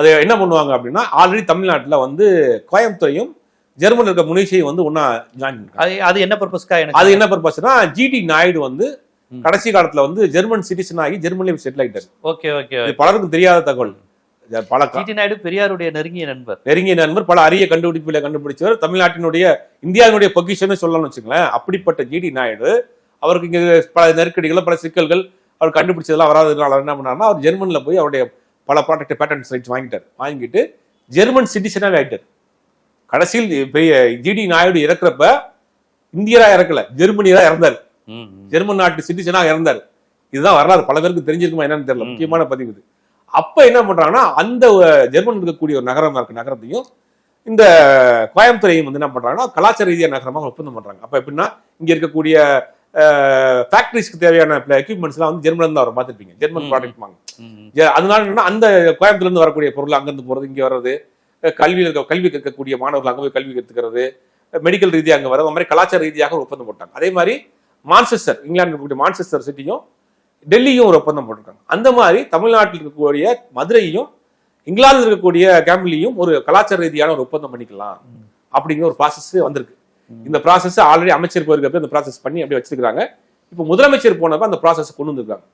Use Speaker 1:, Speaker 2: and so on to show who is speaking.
Speaker 1: அது என்ன பண்ணுவாங்க அப்படின்னா ஆல்ரெடி தமிழ்நாட்டுல வந்து கோயம்புத்தூரையும் ஜெர்மன் இருக்க முனிஷையும் வந்து ஒன்னா ஜாயின்
Speaker 2: அது அது என்ன பர்பஸ்க்கா எனக்கு
Speaker 1: அது என்ன பர்பஸ்னா ஜிடி நாயுடு வந்து. கடைசி காலத்துல வந்து ஜெர்மன் சிட்டிசன் ஆகி ஜெர்மனில செட்டில் ஆயிட்டாரு.
Speaker 2: ஓகே ஓகே
Speaker 1: இது பலருக்கும் தெரியாத தகவல். பல
Speaker 2: ஜிடி நாயுடு பெரியாருடைய நெருங்கிய நண்பர்.
Speaker 1: நெருங்கிய நண்பர் பல அரிய கண்டுபிடிப்புகளை கண்டுபிடிச்சவர் தமிழ்நாட்டினுடைய இந்தியாவினுடைய பொக்கிஷன் சொல்லணும்னு வச்சுங்களேன் அப்படிப்பட்ட ஜிடி நாயுடு அவருக்கு இங்க பல நெருக்கடிகள் பல சிக்கல்கள் அவர் கண்டுபிடிச்சதெல்லாம் வராததுனால என்ன பண்ணாருன்னா அவர் ஜெர்மன்ல போய் அவருடைய பல ப்ராடக்ட் பேட்டன்ட் ரைட்ஸ் வாங்கிட்டார். வாங்கிட்டு ஜெர்மன் சிட்டிசனாக ஆயிட்டார். கடைசியில் பெரிய ஜிடி நாயுடு இறக்குறப்ப இந்தியரா இறக்கல. ஜெர்மனியா இறந்தார். ஜெர்மன் நாட்டு சிட்டிசனாக இறந்தார். இதுதான் வரலாறு. பல பேருக்கு தெரிஞ்சிருக்குமா என்னன்னு தெரியல. முக்கியமான பதிவு இது. அப்ப என்ன பண்றாங்கன்னா அந்த ஜெர்மன் இருக்கக்கூடிய ஒரு நகரமா இருக்க நகரத்தையும் இந்த கோயம்புத்தூரையும் வந்து என்ன பண்றாங்கன்னா கலாச்சார ரீதியான நகரமாக ஒப்பந்தம் பண்றாங்க. அப்ப எப்படின்னா இங்க இருக்கக்கூடிய ஃபேக்டரிஸ்க்கு தேவையான எக்யூப்மெண்ட்ஸ் எல்லாம் வந்து ஜெர்மன்ல இருந்து அவர் பார்த்துருப்பீங்க. ஜெர்மன். ப்ராடக்ட் வாங்க. அதனால என்னன்னா அந்த கோயம்புத்தூர்ல இருந்து வரக்கூடிய பொருள் அங்கிருந்து போறது இங்க வர்றது கல்வியில் கல்வி கற்கக்கூடிய மாணவர்கள் அங்க போய் கல்வி கத்துக்கிறது மெடிக்கல் ரீதியாக அங்க வர்றது அந்த மாதிரி கலாச்சார ரீதியாக ஒரு ஒப்பந்தம் போட்டாங்க. அதே மாதிரி மான்செஸ்டர் இங்கிலாந்து இருக்கக்கூடிய மான்செஸ்டர் சிட்டியும் டெல்லியும் ஒரு ஒப்பந்தம் போட்டிருக்காங்க. அந்த மாதிரி தமிழ்நாட்டில் இருக்கக்கூடிய மதுரையும் இங்கிலாந்து இருக்கக்கூடிய கேம்பிளியும் ஒரு கலாச்சார ரீதியான ஒரு ஒப்பந்தம் பண்ணிக்கலாம் அப்படிங்கிற ஒரு ப்ராசஸ் வந்திருக்கு. இந்த ப்ராசஸ் ஆல்ரெடி அமைச்சர் போயிருக்கப்ப இந்த ப்ராசஸ் பண்ணி அப்படியே வச்சிருக்காங்க இப்போ முதலமைச்சர் போனப்ப அந்த ப்ராசஸ் கொண்டு வந்திருக்காங்க.